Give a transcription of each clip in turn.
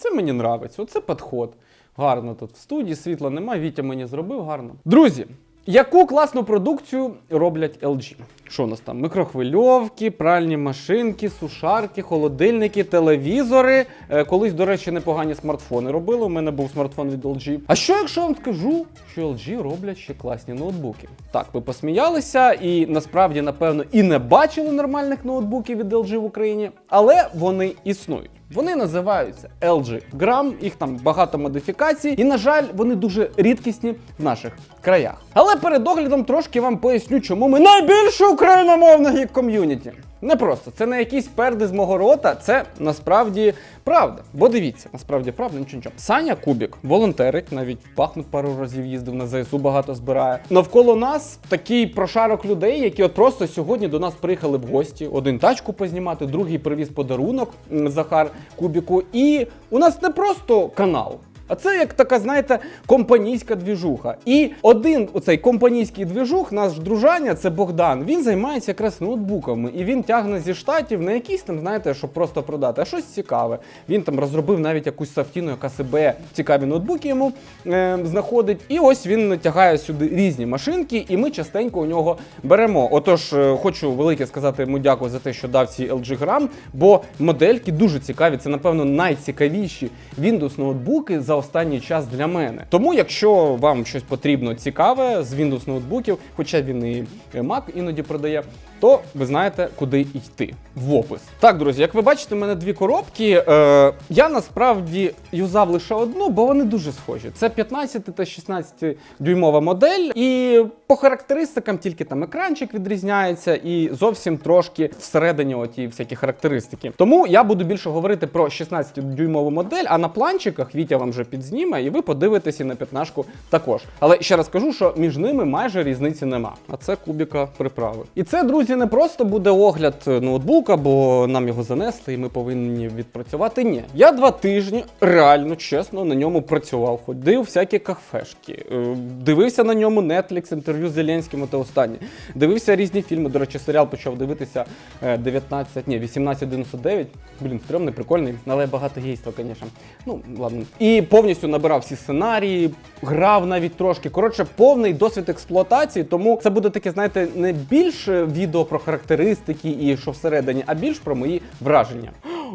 Оце мені нравиться, оце підход. Гарно тут в студії, світла немає, Вітя мені зробив гарно. Друзі, яку класну продукцію роблять LG? Що у нас там? Микрохвильовки, пральні машинки, сушарки, холодильники, телевізори. Е, колись, до речі, непогані смартфони робили. У мене був смартфон від LG. А що якщо вам скажу, що LG роблять ще класні ноутбуки? Так, ви посміялися і насправді, напевно, і не бачили нормальних ноутбуків від LG в Україні, але вони існують. Вони називаються LG Gram, їх там багато модифікацій, і, на жаль, вони дуже рідкісні в наших краях. Але перед оглядом трошки вам поясню, чому ми найбільше україномовне ком'юніті. Не просто це не якісь перди з мого рота, це насправді правда. Бо дивіться, насправді правда, нічого нічого. Саня Кубік, волонтерить, навіть в пару разів їздив на ЗСУ, багато збирає. Навколо нас такий прошарок людей, які от просто сьогодні до нас приїхали в гості. Один тачку познімати, другий привіз подарунок Захар Кубіку. І у нас не просто канал. А це як така, знаєте, компанійська двіжуха. І один оцей компанійський двіжух, наш дружання, це Богдан. Він займається якраз ноутбуками, і він тягне зі штатів не якісь там, знаєте, щоб просто продати, а щось цікаве. Він там розробив навіть якусь софтіну, яка себе цікаві ноутбуки йому е, знаходить. І ось він тягає сюди різні машинки, і ми частенько у нього беремо. Отож, е, хочу велике сказати йому дякую за те, що дав ці LG Gram, бо модельки дуже цікаві. Це, напевно, найцікавіші Windows ноутбуки за останній час для мене. Тому, якщо вам щось потрібно цікаве з Windows ноутбуків, хоча він і Mac іноді продає, то ви знаєте, куди йти в опис. Так, друзі, як ви бачите, в мене дві коробки. Е, я насправді юзав лише одну, бо вони дуже схожі. Це 15 та 16 дюймова модель, і по характеристикам тільки там екранчик відрізняється, і зовсім трошки всередині оті всякі характеристики. Тому я буду більше говорити про 16 дюймову модель, а на планчиках Вітя вам вже підзніме, і ви подивитеся і на п'ятнашку також. Але ще раз кажу, що між ними майже різниці нема. А це кубіка приправи. І це, друзі, не просто буде огляд ноутбука, бо нам його занесли, і ми повинні відпрацювати. Ні, я два тижні реально чесно на ньому працював, ходив всякі кафешки, е, дивився на ньому Netflix, інтерв'ю з Зеленським та останнє. Дивився різні фільми. До речі, серіал почав дивитися е, 19, ні, 1899. Блін, стрьомний, прикольний, але багато гейства, звісно. Ну, ладно. І повністю набирав всі сценарії, грав навіть трошки. Коротше, повний досвід експлуатації, тому це буде таке, знаєте, не більше відео про характеристики і що всередині, а більш про мої враження.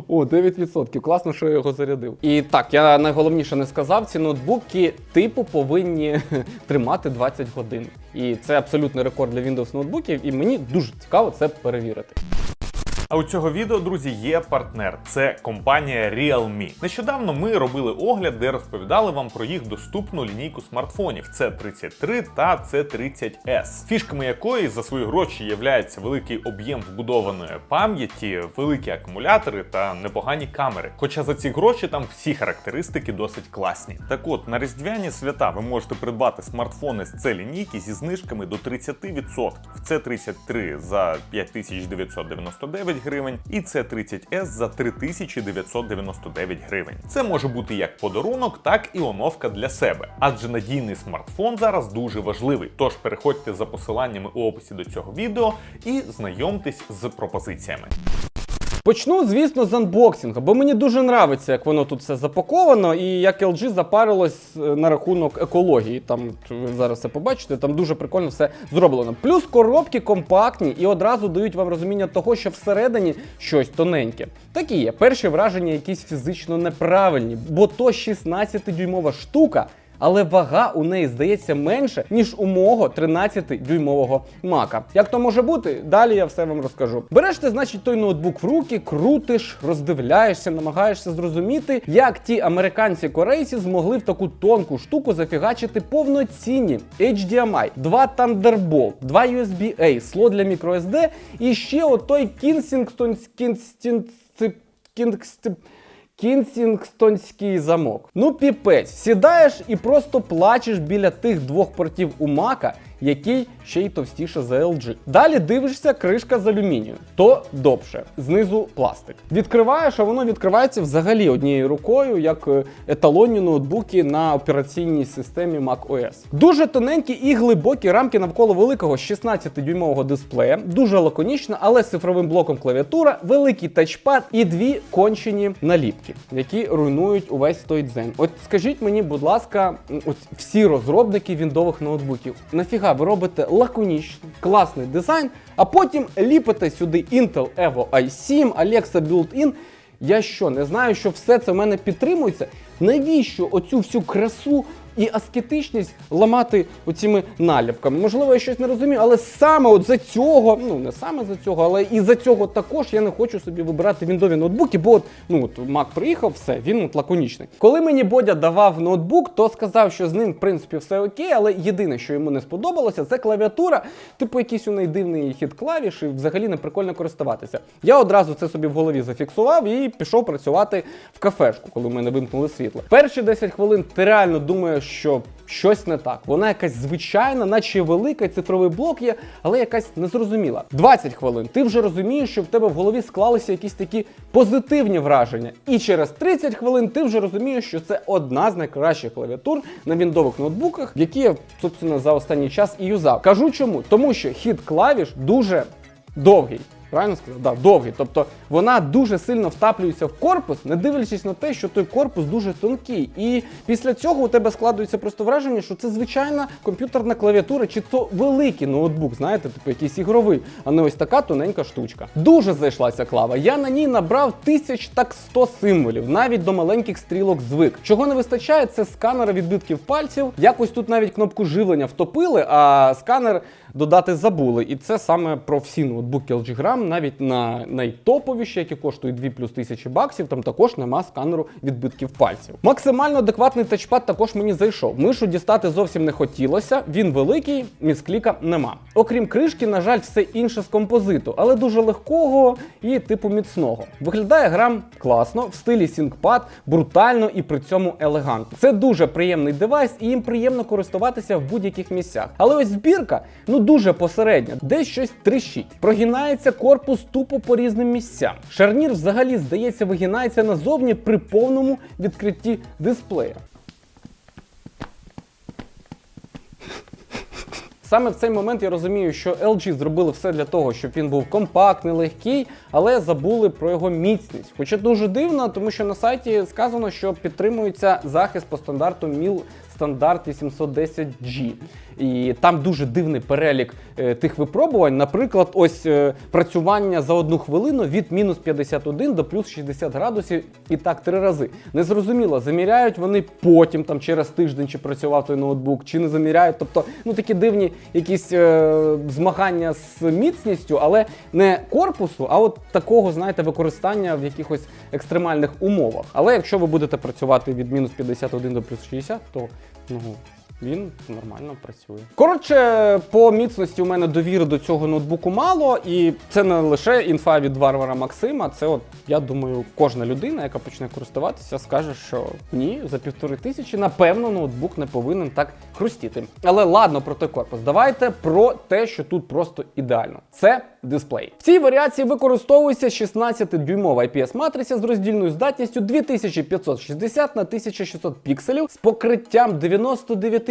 О, 9%. Класно, що я його зарядив. І так, я найголовніше не сказав, ці ноутбуки типу повинні тримати 20 годин. І це абсолютний рекорд для Windows ноутбуків, і мені дуже цікаво це перевірити. А у цього відео, друзі, є партнер. Це компанія Realme. Нещодавно ми робили огляд, де розповідали вам про їх доступну лінійку смартфонів C33 та C30S, фішками якої за свої гроші являється великий об'єм вбудованої пам'яті, великі акумулятори та непогані камери. Хоча за ці гроші там всі характеристики досить класні. Так от на різдвяні свята ви можете придбати смартфони з C лінійки зі знижками до 30%. В C33 за 5999 гривень і C30S за 3999 гривень. Це може бути як подарунок, так і оновка для себе. Адже надійний смартфон зараз дуже важливий. Тож переходьте за посиланнями у описі до цього відео і знайомтесь з пропозиціями. Почну, звісно, з анбоксингу, бо мені дуже нравиться, як воно тут все запаковано, і як LG запарилось е, на рахунок екології. Там ви зараз це побачите, там дуже прикольно все зроблено. Плюс коробки компактні і одразу дають вам розуміння того, що всередині щось тоненьке. Так і є. Перші враження якісь фізично неправильні, бо то 16-дюймова штука. Але вага у неї здається менше, ніж у мого 13-дюймового мака. Як то може бути? Далі я все вам розкажу. Береш ти, значить, той ноутбук в руки, крутиш, роздивляєшся, намагаєшся зрозуміти, як ті американці-корейці змогли в таку тонку штуку зафігачити повноцінні HDMI, два Thunderbolt, два USB-A, слот для microSD і ще отой Кінсінгтон Кінстін Кінгстін Кінсінгтонський замок. Ну, піпець, сідаєш і просто плачеш біля тих двох портів у Мака, який ще й товстіше за LG. Далі дивишся кришка з алюмінію, то довше, знизу пластик. Відкриваєш, а воно відкривається взагалі однією рукою, як е, еталонні ноутбуки на операційній системі macOS. Дуже тоненькі і глибокі рамки навколо великого 16-дюймового дисплея, дуже лаконічно, але з цифровим блоком клавіатура, великий тачпад і дві кончені наліпки, які руйнують увесь той дзен. От скажіть мені, будь ласка, от всі розробники віндових ноутбуків, нафіга ви робите лаконічний, класний дизайн, а потім ліпите сюди Intel Evo i7, Alexa Built-in. Я що, не знаю, що все це в мене підтримується? Навіщо оцю всю красу і аскетичність ламати оціми наліпками? Можливо, я щось не розумію, але саме от за цього, ну не саме за цього, але і за цього також я не хочу собі вибирати віндові ноутбуки, бо от, ну от Mac приїхав, все, він от лаконічний. Коли мені Бодя давав ноутбук, то сказав, що з ним в принципі все окей, але єдине, що йому не сподобалося, це клавіатура, типу якийсь у неї дивний хід клавіш, і взагалі не прикольно користуватися. Я одразу це собі в голові зафіксував і пішов працювати в кафешку, коли в мене вимкнули світло. Перші 10 хвилин ти реально думаєш, що щось не так. Вона якась звичайна, наче велика, цифровий блок є, але якась незрозуміла. 20 хвилин ти вже розумієш, що в тебе в голові склалися якісь такі позитивні враження. І через 30 хвилин ти вже розумієш, що це одна з найкращих клавіатур на віндових ноутбуках, які я, собственно, за останній час і юзав. Кажу чому? Тому що хід клавіш дуже довгий. Правильно сказав? Да, довгий. Тобто вона дуже сильно втаплюється в корпус, не дивлячись на те, що той корпус дуже тонкий. І після цього у тебе складується просто враження, що це звичайна комп'ютерна клавіатура, чи то великий ноутбук, знаєте, типу якийсь ігровий, а не ось така тоненька штучка. Дуже зайшлася клава. Я на ній набрав тисяч так 100 символів, навіть до маленьких стрілок звик. Чого не вистачає, це сканер відбитків пальців. Якось тут навіть кнопку живлення втопили, а сканер додати забули. І це саме про всі ноутбуки LG Gram, навіть на найтоповіші, які коштують 2 плюс тисячі баксів, там також нема сканеру відбитків пальців. Максимально адекватний тачпад також мені зайшов. Мишу дістати зовсім не хотілося. Він великий, міскліка нема. Окрім кришки, на жаль, все інше з композиту, але дуже легкого і типу міцного. Виглядає грам класно, в стилі ThinkPad, брутально і при цьому елегантно. Це дуже приємний девайс, і їм приємно користуватися в будь-яких місцях. Але ось збірка ну дуже посередня, десь щось тріщить. Прогинається корпус тупо по різним місцям. Шарнір взагалі здається вигинається назовні при повному відкритті дисплея. Саме в цей момент я розумію, що LG зробили все для того, щоб він був компактний, легкий, але забули про його міцність. Хоча дуже дивно, тому що на сайті сказано, що підтримується захист по стандарту MIL стандарт 810G. І там дуже дивний перелік е, тих випробувань. Наприклад, ось е, працювання за одну хвилину від мінус 51 до плюс 60 градусів, і так три рази. Незрозуміло, заміряють вони потім, там через тиждень, чи працював той ноутбук, чи не заміряють. Тобто, ну такі дивні якісь е, змагання з міцністю, але не корпусу, а от такого, знаєте, використання в якихось екстремальних умовах. Але якщо ви будете працювати від мінус 51 до плюс 60, то ну. Він нормально працює. Коротше, по міцності у мене довіри до цього ноутбуку мало, і це не лише інфа від варвара Максима. Це, от я думаю, кожна людина, яка почне користуватися, скаже, що ні, за півтори тисячі, напевно, ноутбук не повинен так хрустіти. Але ладно про той корпус. Давайте про те, що тут просто ідеально. Це дисплей. В цій варіації використовується 16-дюймова IPS-матриця з роздільною здатністю 2560 на 1600 пікселів з покриттям 99%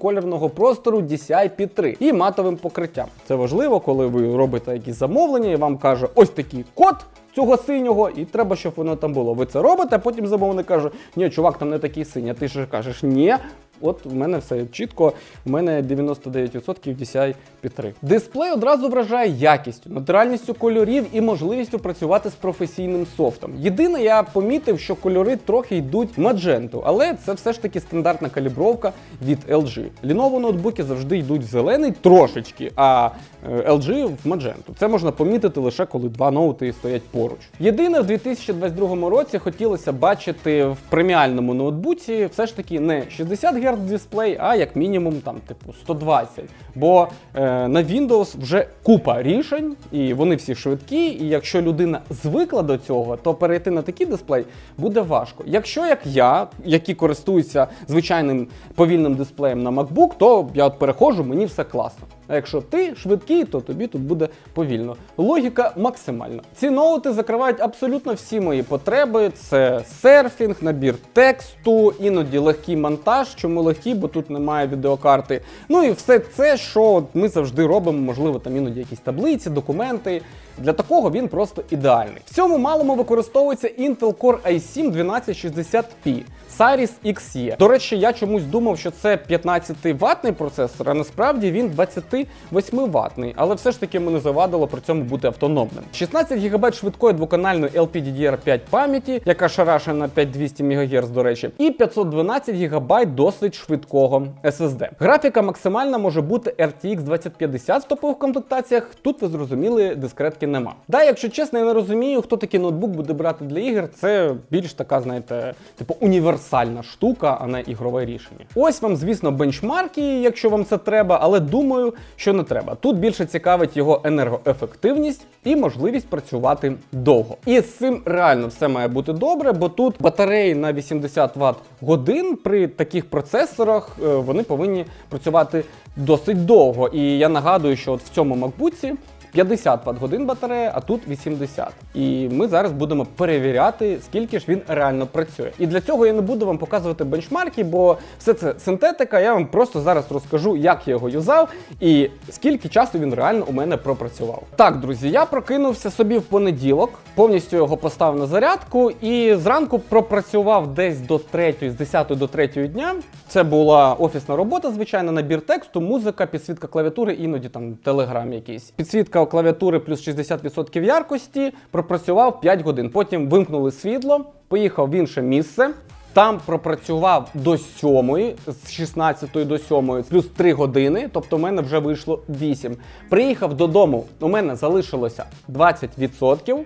кольорного простору DCI-P3 і матовим покриттям. Це важливо, коли ви робите якісь замовлення і вам каже, ось такий код. Цього синього, і треба, щоб воно там було. Ви це робите, а потім замовник каже, ні, чувак, там не такий синій. А ти ж кажеш, ні, От в мене все чітко, у мене 99% DCI P3. Дисплей одразу вражає якістю, натуральністю кольорів і можливістю працювати з професійним софтом. Єдине, я помітив, що кольори трохи йдуть в мадженту, але це все ж таки стандартна калібровка від LG. Lenovo ноутбуки завжди йдуть в зелений трошечки, а е, LG в мадженту. Це можна помітити лише коли два ноути стоять поруч. Єдине, в 2022 році хотілося бачити в преміальному ноутбуці все ж таки не 60 Гц, ГГц дисплей, а як мінімум там, типу, 120. Бо е, на Windows вже купа рішень, і вони всі швидкі. І якщо людина звикла до цього, то перейти на такий дисплей буде важко. Якщо як я, які користуються звичайним повільним дисплеєм на MacBook, то я от переходжу, мені все класно. А якщо ти швидкий, то тобі тут буде повільно. Логіка максимальна. Ці ноути закривають абсолютно всі мої потреби: це серфінг, набір тексту, іноді легкий монтаж. Чому легкий, бо тут немає відеокарти. Ну і все це, що ми завжди робимо, можливо, там іноді якісь таблиці, документи. Для такого він просто ідеальний. В цьому малому використовується Intel Core i7 1260p. Cyrus XE. До речі, я чомусь думав, що це 15 ватний процесор, а насправді він 28 ватний, але все ж таки мене завадило при цьому бути автономним. 16 ГБ швидкої двоканальної LPDDR5 пам'яті, яка шарашена на 5200 МГц, до речі, і 512 ГБ досить швидкого SSD. Графіка максимальна може бути RTX 2050 в топових комплектаціях. Тут ви зрозуміли, дискретки нема. Да, якщо чесно, я не розумію, хто такий ноутбук буде брати для ігор. Це більш така, знаєте, типу універсальна штука, а не ігрове рішення. Ось вам, звісно, бенчмарки, якщо вам це треба, але думаю, що не треба. Тут більше цікавить його енергоефективність і можливість працювати довго. І з цим реально все має бути добре, бо тут батареї на 80 Вт годин при таких процесорах е, вони повинні працювати досить довго. І я нагадую, що от в цьому макбуці 50 Вт годин батарея, а тут 80. І ми зараз будемо перевіряти, скільки ж він реально працює. І для цього я не буду вам показувати бенчмарки, бо все це синтетика. Я вам просто зараз розкажу, як я його юзав і скільки часу він реально у мене пропрацював. Так, друзі, я прокинувся собі в понеділок, повністю його поставив на зарядку і зранку пропрацював десь до 3, з 10 до 3 дня. Це була офісна робота, звичайно, набір тексту, музика, підсвітка клавіатури, іноді там телеграм якийсь. Підсвітка клавіатури плюс 60% яркості, пропрацював 5 годин. Потім вимкнули світло, поїхав в інше місце. Там пропрацював до 7, з 16 до 7, плюс 3 години, тобто в мене вже вийшло 8. Приїхав додому, у мене залишилося 20%.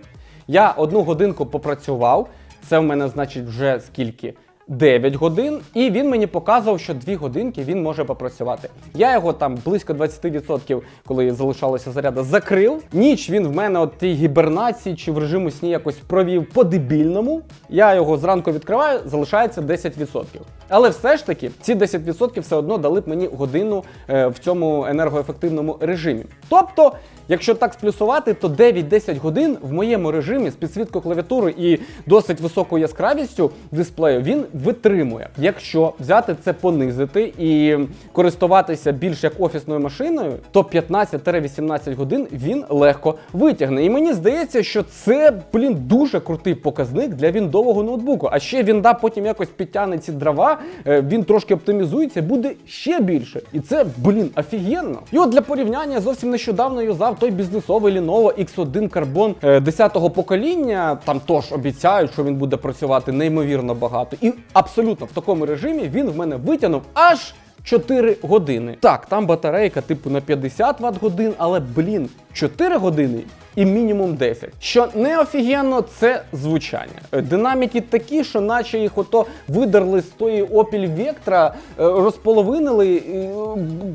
Я одну годинку попрацював. Це в мене значить вже скільки? 9 годин, і він мені показував, що 2 годинки він може попрацювати. Я його там близько 20%, коли залишалося заряда, закрив. Ніч він в мене от тій гібернації чи в режиму сні якось провів по-дебільному. Я його зранку відкриваю, залишається 10%. Але все ж таки, ці 10% все одно дали б мені годину е, в цьому енергоефективному режимі. Тобто, якщо так сплюсувати, то 9-10 годин в моєму режимі з підсвіткою клавіатури і досить високою яскравістю дисплею він витримує. Якщо взяти це понизити і користуватися більш як офісною машиною, то 15-18 годин він легко витягне. І мені здається, що це, блін, дуже крутий показник для віндового ноутбуку. А ще він да потім якось підтягне ці дрова, е, він трошки оптимізується, буде ще більше. І це, блін, офігенно. І от для порівняння зовсім нещодавно юзав той бізнесовий Lenovo X1 Carbon е, 10-го покоління. Там теж обіцяють, що він буде працювати неймовірно багато. І абсолютно в такому режимі він в мене витягнув аж. 4 години. Так, там батарейка типу на 50 Вт годин, але блін, 4 години і мінімум 10. Що не офігенно, це звучання. Е, Динаміки такі, що наче їх ото видерли з тої Opel Vectra, е, розполовинили, е,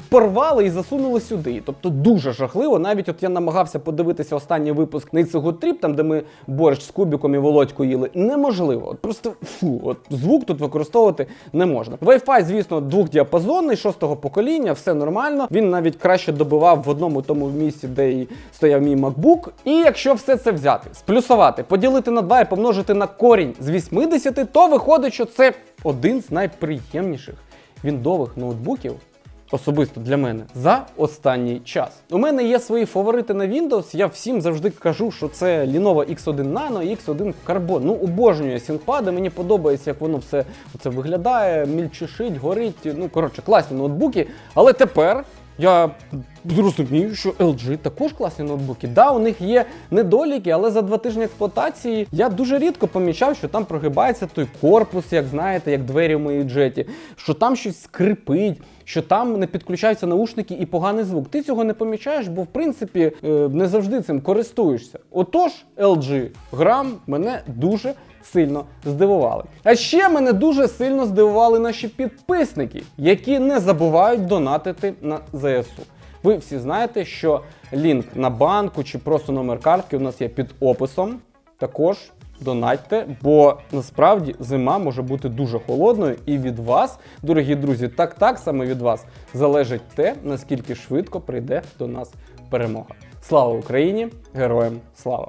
порвали і засунули сюди. Тобто дуже жахливо. Навіть от я намагався подивитися останній випуск Нейцего Тріп, там де ми борщ з кубіком і володьку їли. Неможливо. Просто фу, от звук тут використовувати не можна. Wi-Fi, звісно, двохдіапазонний, шостого покоління, все нормально. Він навіть краще добивав в одному тому місці, де і стояв мій MacBook. І якщо все це взяти, сплюсувати, поділити на 2 і помножити на корінь з 80, то виходить, що це один з найприємніших віндових ноутбуків. Особисто для мене за останній час. У мене є свої фаворити на Windows. Я всім завжди кажу, що це Lenovo X1 Nano і X1 Carbon. Ну, обожнюю сінкпади, мені подобається, як воно все це виглядає, мільчишить, горить. Ну, коротше, класні ноутбуки. Але тепер я зрозумію, що LG також класні ноутбуки. Да, у них є недоліки, але за два тижні експлуатації я дуже рідко помічав, що там прогибається той корпус, як знаєте, як двері в моїй джеті, що там щось скрипить. Що там не підключаються наушники і поганий звук. Ти цього не помічаєш, бо в принципі е, не завжди цим користуєшся. Отож, LG Gram мене дуже сильно здивували. А ще мене дуже сильно здивували наші підписники, які не забувають донатити на ЗСУ. Ви всі знаєте, що лінк на банку чи просто номер картки у нас є під описом. Також донатьте, бо насправді зима може бути дуже холодною, і від вас, дорогі друзі, так так саме від вас залежить те, наскільки швидко прийде до нас перемога. Слава Україні! Героям слава!